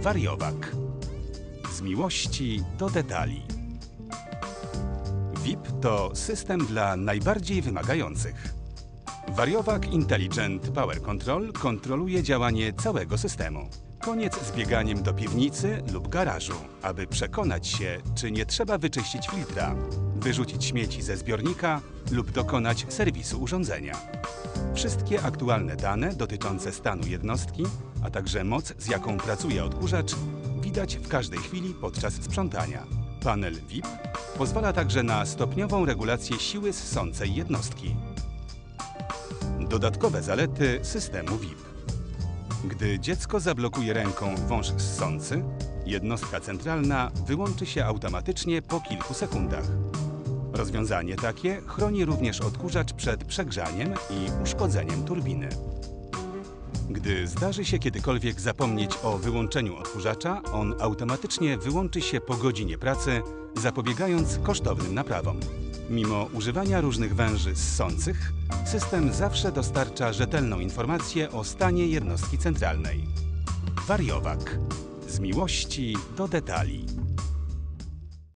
Wariowak. Z miłości do detali. VIP to system dla najbardziej wymagających. Wariowak Intelligent Power Control kontroluje działanie całego systemu. Koniec z bieganiem do piwnicy lub garażu, aby przekonać się, czy nie trzeba wyczyścić filtra, wyrzucić śmieci ze zbiornika lub dokonać serwisu urządzenia. Wszystkie aktualne dane dotyczące stanu jednostki, a także moc, z jaką pracuje odkurzacz, widać w każdej chwili podczas sprzątania. Panel VIP pozwala także na stopniową regulację siły ssącej jednostki. Dodatkowe zalety systemu VIP. Gdy dziecko zablokuje ręką wąż ssący, jednostka centralna wyłączy się automatycznie po kilku sekundach. Rozwiązanie takie chroni również odkurzacz przed przegrzaniem i uszkodzeniem turbiny. Gdy zdarzy się kiedykolwiek zapomnieć o wyłączeniu odkurzacza, on automatycznie wyłączy się po godzinie pracy, zapobiegając kosztownym naprawom. Mimo używania różnych węży ssących, system zawsze dostarcza rzetelną informację o stanie jednostki centralnej. Wariowak. Z miłości do detali.